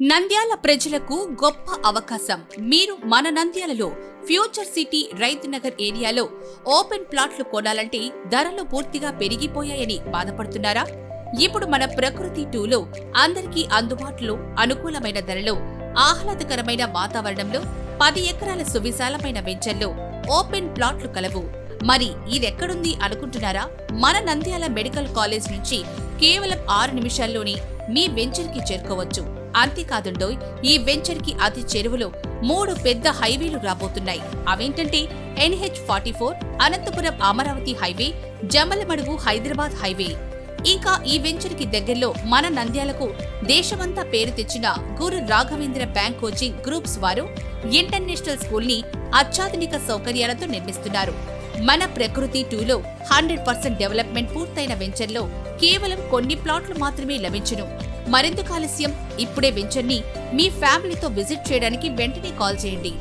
నంద్యాల ప్రజలకు గొప్ప అవకాశం. మీరు మన నంద్యాలలో ఫ్యూచర్ సిటీ రైతు నగర్ ఏరియాలో ఓపెన్ ప్లాట్లు కొనాలంటే ధరలు పూర్తిగా పెరిగిపోయాయని బాధపడుతున్నారా? ఇప్పుడు మన ప్రకృతి టూలో అందరికీ అందుబాటులో అనుకూలమైన ధరలో ఆహ్లాదకరమైన వాతావరణంలో పది ఎకరాల సువిశాలమైన వెంచర్లో ఓపెన్ ప్లాట్లు కలవు. మరి ఇదెక్కడుంది అనుకుంటున్నారా? మన నంద్యాల మెడికల్ కాలేజ్ నుంచి కేవలం ఆరు నిమిషాల్లోనే మీ వెంచర్కి చేరుకోవచ్చు. అంతేకాదండో ఈ వెంచర్కి అతి చెరువులో మూడు పెద్ద హైవేలు రాబోతున్నాయి. అవేంటంటే NH forty four Anantapuram Amaravati highway Jammalamadugu Hyderabad highway. ఇంకా ఈ వెంచర్కి దగ్గరలో మన నంద్యాలకు దేశమంతా పేరు తెచ్చిన Guru Raghavendra bank coaching groups వారు ఇంటర్నేషనల్ స్కూల్ని అత్యాధునిక సౌకర్యాలతో నిర్మిస్తున్నారు. మన ప్రకృతి టూలో హండ్రెడ్ పర్సెంట్ డెవలప్మెంట్ పూర్తయిన వెంచర్లో కేవలం కొన్ని ప్లాట్లు మాత్రమే లభించును. మరింత కాలుష్యం ఇప్పుడే వెంచర్ని మీ ఫ్యామిలీతో విజిట్ చేయడానికి వెంటనే కాల్ చేయండి.